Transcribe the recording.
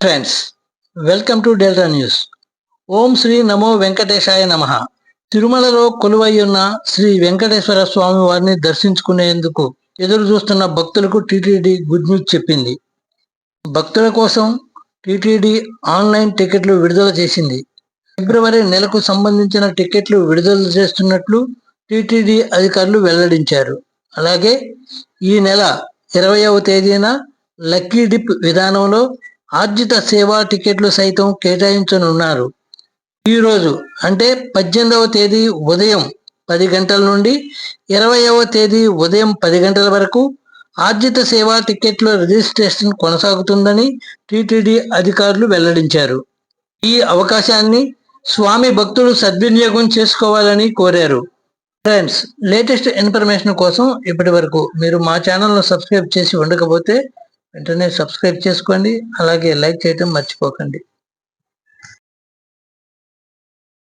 Friends welcome to Delta News Om Shri నమో వెంకటేశాయ నమ. తిరుమలలో కొలువయ్యున్న శ్రీ వెంకటేశ్వర స్వామి వారిని దర్శించుకునేందుకు ఎదురు చూస్తున్న భక్తులకు టీటీడీ గుడ్ న్యూస్ చెప్పింది. భక్తుల కోసం టీటీడీ ఆన్లైన్ టికెట్లు విడుదల చేసింది. ఫిబ్రవరి నెలకు సంబంధించిన టికెట్లు విడుదల చేస్తున్నట్లు టీటీడీ అధికారులు వెల్లడించారు. అలాగే ఈ నెల ఇరవయవ తేదీన లక్కీ డిప్ విధానంలో ఆర్జిత సేవా టికెట్లు సైతం కేటాయించనున్నారు. ఈ రోజు అంటే పద్దెనిమిదవ తేదీ ఉదయం పది గంటల నుండి ఇరవైవ తేదీ ఉదయం పది గంటల వరకు ఆర్జిత సేవా టికెట్ల రిజిస్ట్రేషన్ కొనసాగుతుందని టీటీడీ అధికారులు వెల్లడించారు. ఈ అవకాశాన్ని స్వామి భక్తులు సద్వినియోగం చేసుకోవాలని కోరారు. ఫ్రెండ్స్ లేటెస్ట్ ఇన్ఫర్మేషన్ కోసం ఇప్పటి వరకు మీరు మా ఛానల్ను సబ్స్క్రైబ్ చేసి ఉండకపోతే వెంటనే సబ్స్క్రైబ్ చేసుకోండి. అలాగే లైక్ చేయటం మర్చిపోకండి.